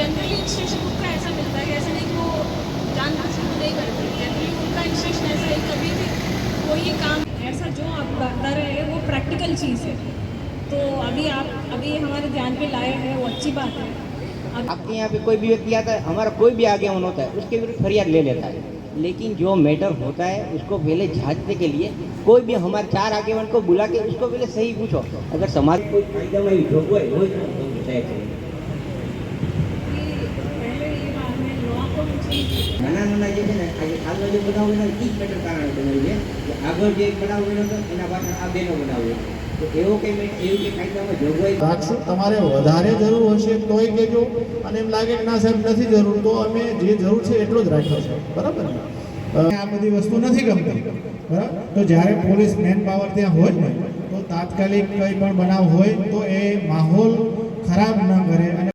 generally instruction उनका ऐसा मिलता है कि ऐसा नहीं कि वो जान बूझ के नहीं करते जनरली उनका इंस्ट्रक्शन ऐसा है कभी भी कोई ये काम ऐसा जो आप कर रहे हैं वो प्रैक्टिकल चीज़ है तो अभी आप अभी हमारे ध्यान पे लाए हैं वो अच्छी बात है अब आपके यहाँ पे कोई भी व्यक्ति आता है हमारा कोई भी आगे होता है उसके विरुद्ध फरियाद ले लेता है लेकिन जो मैटर होता है उसको पहले जांचने के लिए कोई भी हमारे चार आगेवन को बुला के उसको पहले सही पूछो अगर समाज कोई फायदा में જોગવાઈ હોય તો बताया करें નાના નાના જે છે ને આજે હાલનો જે બનાવ બન્યો એ જ મેટર કારણે બન્યું છે કે આગળ જે એક બનાવ બન્યો હતો એના પાછળ આ બેનો બનાવ છે તો એવો કંઈ મેટ એવું કે કાયદામાં જોગવાઈ રાખશું તમારે વધારે જરૂર હશે તોય કહેજો અને એમ લાગે કે ના સાહેબ નથી જરૂર તો અમે જે જરૂર છે એટલો જ રાખ્યો છે બરાબર ને અ, આ બધી વસ્તુ નથી ગમતી બરાબર તો જ્યારે પોલીસ મેન પાવર ત્યાં હોય ને તો તાત્કાલિક કંઈ પણ બનાવ હોય તો એ માહોલ ખરાબ ન કરે